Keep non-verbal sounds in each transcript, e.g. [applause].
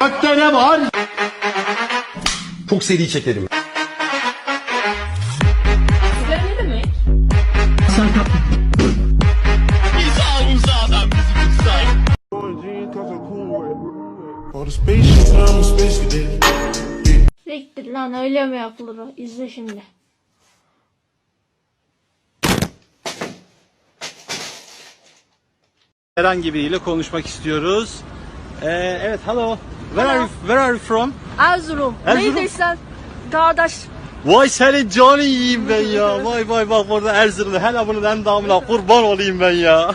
Gökte ne var? Çok seri çekerim. Sigara ne demek? Siktir lan öyle mi yapılır o? İzle şimdi. Herhangi biriyle konuşmak istiyoruz. Ee, evet, hello. Where are you, where are you from? Erzurum. Erzurum? Kardeş. Vay senin canı yiyeyim ben ya. Vay vay bak orada Erzurum'da. Hele bunun endamına kurban olayım ben ya.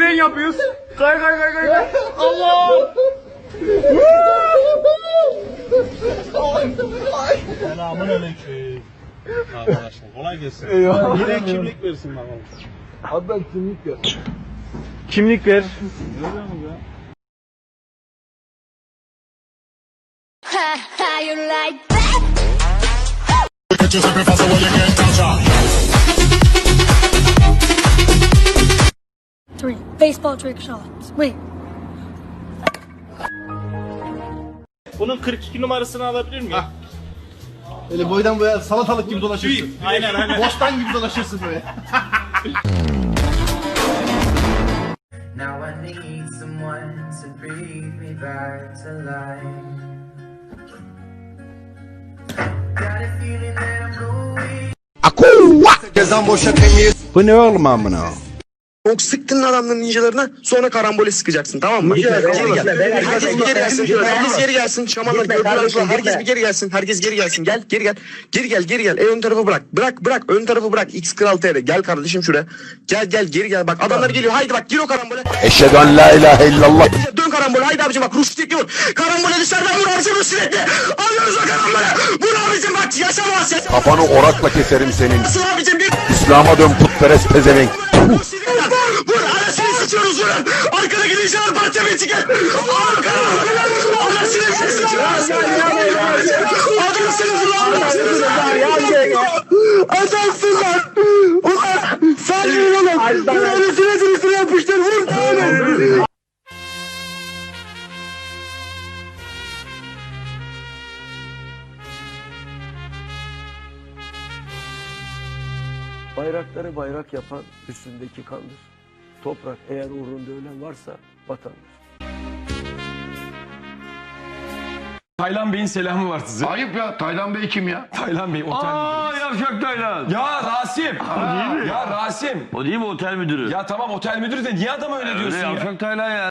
Tren yapıyoruz. Kay kay kay kay. kay. Allah! Selamun aleyküm. Arkadaşlar kolay gelsin. Eyvallah. Yine kimlik versin bakalım. Abi kimlik ver. Kimlik ver. Görüyor musun ya? How you like that? Three baseball trick shots. Wait. Bunun 42 numarasını alabilir miyim? Öyle boydan boya salatalık gibi dolaşırsın. Aynen aynen. Bostan gibi dolaşırsın böyle. [laughs] Now I need someone to breathe me back to life. Got a feeling that I'm going. Cezan boşa temiz. Bu ne oğlum amına? Çok sıktın adamların ninjalarına sonra karambole sıkacaksın tamam mı? Geri gel. Herkes bir geri gelsin. Herkes geri gelsin. Şamanlar gördüler. Herkes bir geri gelsin. Herkes geri gelsin. Gel geri gel. Geri gel geri gel. E ön tarafı bırak. Bırak bırak. Ön tarafı bırak. X Kral TR. Gel kardeşim şuraya. Gel gel geri gel. Bak adamlar geliyor. Haydi bak gir o karambole. Eşhedü en la ilahe illallah. Dön karambole. Haydi abicim bak Rus tekli vur. Karambole dışarıdan vur abicim Rus tekli. Alıyoruz o karambole. Vur abicim bak yaşamaz. yaşamaz. Kafanı orakla keserim senin. Nasıl abicim İslam'a dön putperest pezevenk. Vur anasını sıçıyoruz vurun. Arkadaki ninjalar parçamaya çıkın. Arkada. Anasını sıçıyoruz. Adamsınız ulan. Adamsınız lan. Adamsın lan. Ulan. Sen yürü oğlum. Vur anasını sıçrasını yapıştır. Vur. Bayrakları bayrak yapan üstündeki kandır. Toprak eğer uğrunda ölen varsa vatandır. Taylan Bey'in selamı var size. Ayıp ya. Taylan Bey kim ya? Taylan Bey otel Aa müdürü. yavşak Taylan. Ya Rasim. Ya Rasim. O değil mi otel müdürü? Ya tamam otel müdürü de niye adama öyle Öyle diyorsun ya? yavşak Taylan ya.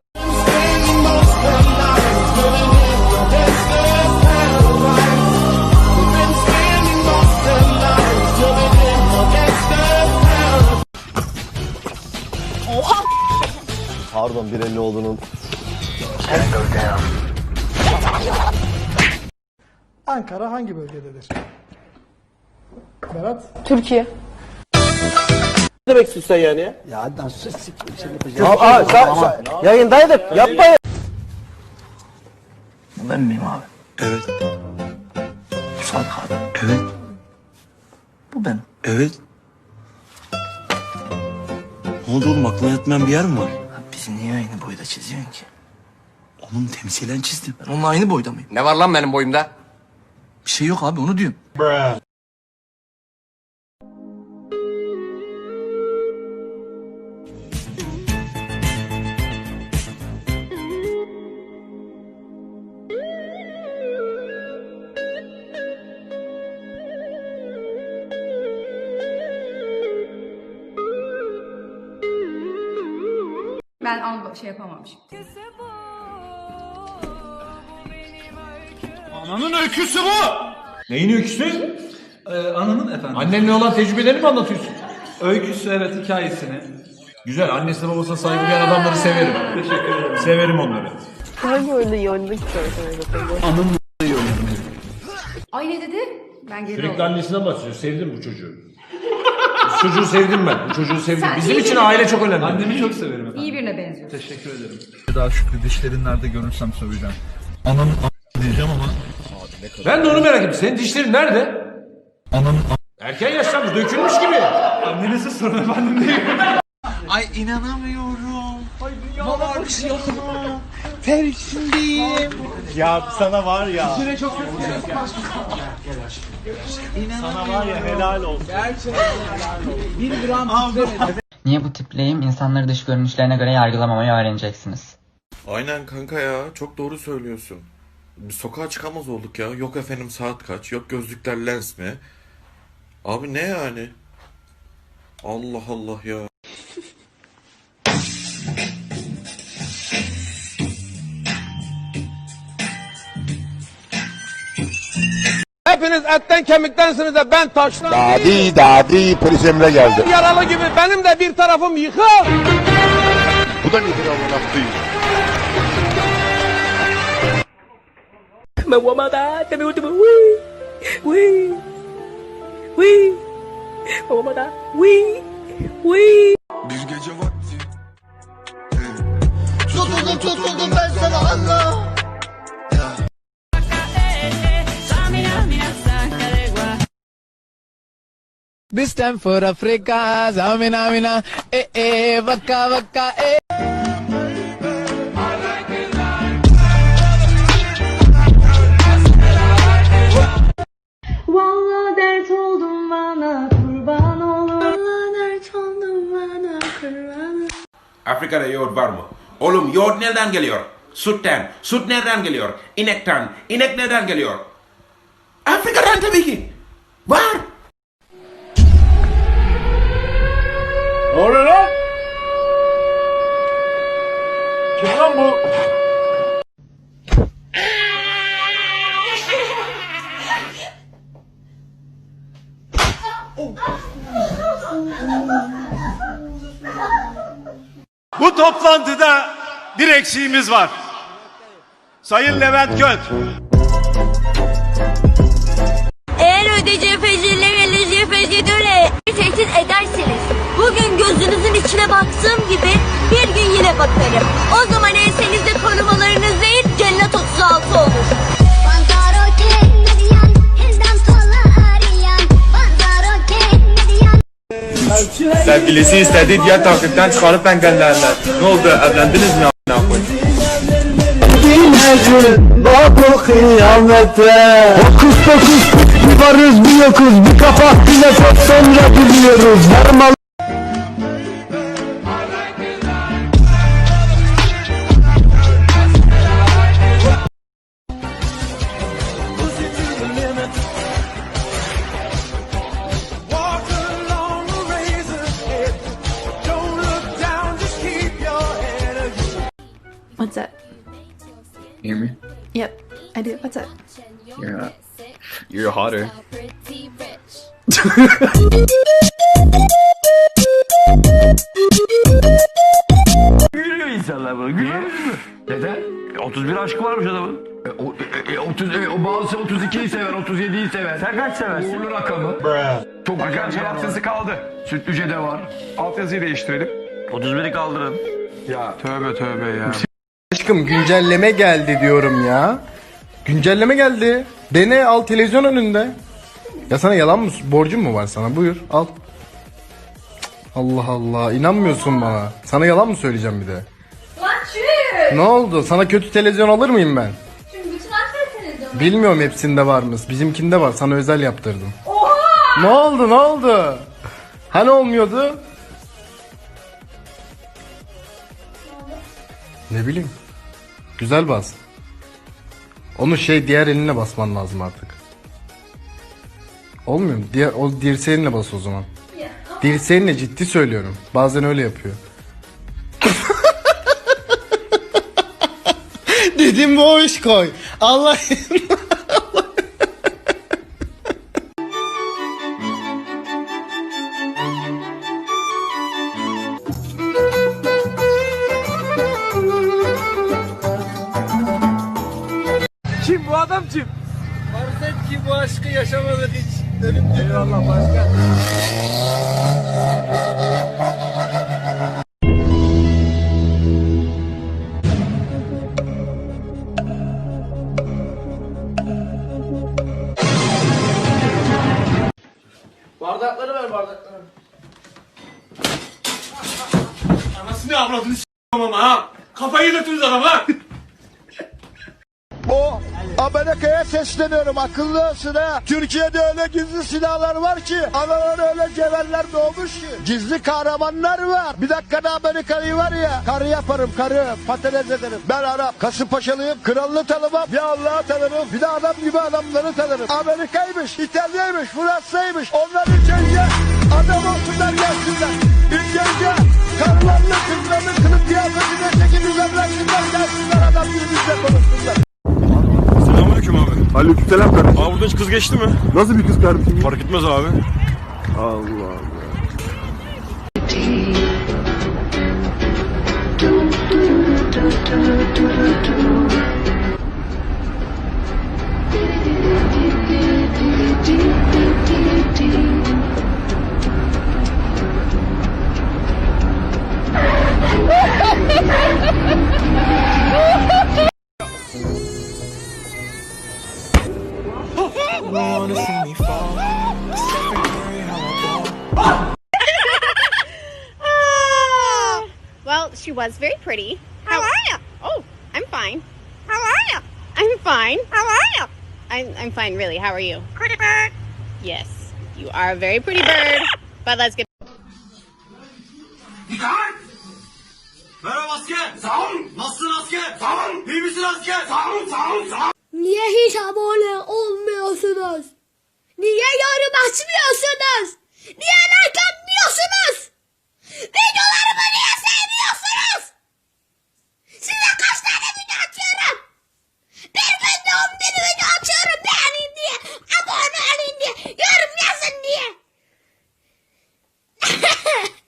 Pardon 1.50 olduğunun. Ankara hangi bölgededir? Berat? Türkiye. Ne demek istiyorsun sen yani ya? Ya dans siktir şey Aa, sen, sen, yayındaydık yapmayın. Ben miyim abi? Evet. Sadık abi. Evet. Bu ben. Evet. Ne oldu oğlum aklına yatmayan bir yer mi var? Bizi niye aynı boyda çiziyorsun ki? Oğlum temsilen çizdim. Ben onunla aynı boyda mıyım? Ne var lan benim boyumda? Bir şey yok abi onu diyorum. Ben al şey yapamamışım. Ananın öyküsü bu. Neyin öyküsü? Ee, ananın efendim. Annenle olan tecrübelerini mi anlatıyorsun? Öyküsü evet hikayesini. Güzel. Annesine babasına saygı duyan adamları severim. Teşekkür ederim. Severim onları. Ay ne dedi? Ben geri Sürekli annesinden bahsediyor. Sevdim bu çocuğu. Çocuğu sevdim ben. Bu çocuğu sevdim. Bizim için aile çok önemli. Annemi çok severim efendim. İyi birine benziyor. Teşekkür ederim. Daha şükrü dişlerin nerede görürsem söyleyeceğim. Ananın a- diyeceğim ama Ben de onu merak ettim. Senin dişlerin nerede? ananın Erken yaşlanmış, dökülmüş gibi. Annenize sorun efendim değil. Ay inanamıyorum. Ay dünya Perişindeyim. Ya sana var ya. Sana var ya helal olsun. Niye bu tipleyim? İnsanları dış görünüşlerine göre yargılamamayı öğreneceksiniz. Aynen kanka ya çok doğru söylüyorsun. Bir sokağa çıkamaz olduk ya. Yok efendim saat kaç. Yok gözlükler lens mi? Abi ne yani? Allah Allah ya. [laughs] Hepiniz etten kemiktensiniz de ben taşlan. Dadi dadi polis emre geldi. Yaralı gibi benim de bir tarafım yıkık. Bu da nedir amına koyayım? Bir gece vakti. Tutuldum tutuldum ben sana Allah. This time for Africa, zamina mina, eh eh, waka waka eh. Vallahi dert oldum bana kurban olur. Vallahi dert oldum bana kurban olur. Afrika'da yoğurt var mı? Oğlum yoğurt nereden geliyor? Sütten. Süt nereden geliyor? İnekten. İnek nereden geliyor? Afrika'dan tabii ki. Var. Ne oluyor lan? Kim lan bu? Bu toplantıda bir eksiğimiz var. Sayın Levent Göt. Eğer ödeyeceği içine baktığım gibi bir gün yine bakarım. O zaman ensenizde korumalarınız değil cennet 36 olur. Sevgilisi istedi diye takipten çıkarıp engellerler. Ne oldu evlendiniz mi a**ına koyayım? Bak kıyamete Hokus pokus bir varız bir yokuz Bir kapak telefon sonra biliyoruz Varmalı What's that? Hear me? Yep, I do. What's that? You're, you're hotter. Gülüyor insanlar bunu Gülüyor Neden? 31 aşkı varmış adamın e, o, e, e, 30, e, o bazısı 32'yi sever 37'yi sever Sen kaç seversin? Uğurlu rakamı Çok güzel cevapsızı kaldı Sütlüce de var Altyazıyı değiştirelim 31'i kaldırın Ya tövbe tövbe ya Aşkım güncelleme geldi diyorum ya. Güncelleme geldi. Dene al televizyon önünde. Ya sana yalan mı? Borcum mu var sana? Buyur al. Allah Allah inanmıyorsun bana. Sana yalan mı söyleyeceğim bir de? Lan çüş! Ne oldu? Sana kötü televizyon alır mıyım ben? Çünkü bütün aktar televizyonu. Bilmiyorum hepsinde var mı? Bizimkinde var. Sana özel yaptırdım. Oha! Ne oldu? Ne oldu? Hani olmuyordu? Ne bileyim. Güzel bas. Onu şey diğer eline basman lazım artık. Olmuyor mu? Diğer, o dirseğinle bas o zaman. Dirseğinle ciddi söylüyorum. Bazen öyle yapıyor. [laughs] Dedim bu iş koy. Allah [laughs] adam kim? Farz et ki bu aşkı yaşamadık hiç. Eyvallah başkan. Bardakları ver bardakları. Anasını avradını s***am ama ha. Kafayı götürürüz adama. O Amerika'ya sesleniyorum akıllı ha. Türkiye'de öyle gizli silahlar var ki anaları öyle cevherler doğmuş ki. Gizli kahramanlar var. Bir dakikada Amerika'yı var ya karı yaparım karı patates ederim. Ben Arap Kasımpaşalıyım kralını tanımam bir Allah'ı tanırım bir de adam gibi adamları tanırım. Amerika'ymış İtalya'ymış Fransa'ymış onlar ilk önce adam olsunlar gelsinler. İlk önce karılarını kızlarını kılık kıyafetine çeki düzenlensinler gelsinler adam gibi bizle konuşsunlar. Aleykümselam kardeşim. Abi buradan hiç kız geçti mi? Nasıl bir kız kardeşim? Fark etmez abi. Allah Allah. [laughs] Well, she was very pretty. How, are you? Oh, I'm fine. How are you? I'm fine. How are you? I'm, I'm fine, really. How are you? Pretty bird. Yes, you are a very pretty bird. [laughs] But let's get. Merhaba asker. Sağ olun. Nasılsın asker? Sağ olun. İyi misin asker? Sağ olun, sağ olun, sağ olun. Niye hiç abone olmuyorsunuz? Niye yorum açmıyorsunuz? Niye like atmıyorsunuz? Videolarımı niye sevmiyorsunuz? Size kaç tane video atıyorum? Bir günde on bin video atıyorum beğenin diye, abone olun diye, yorum yazın diye. [laughs]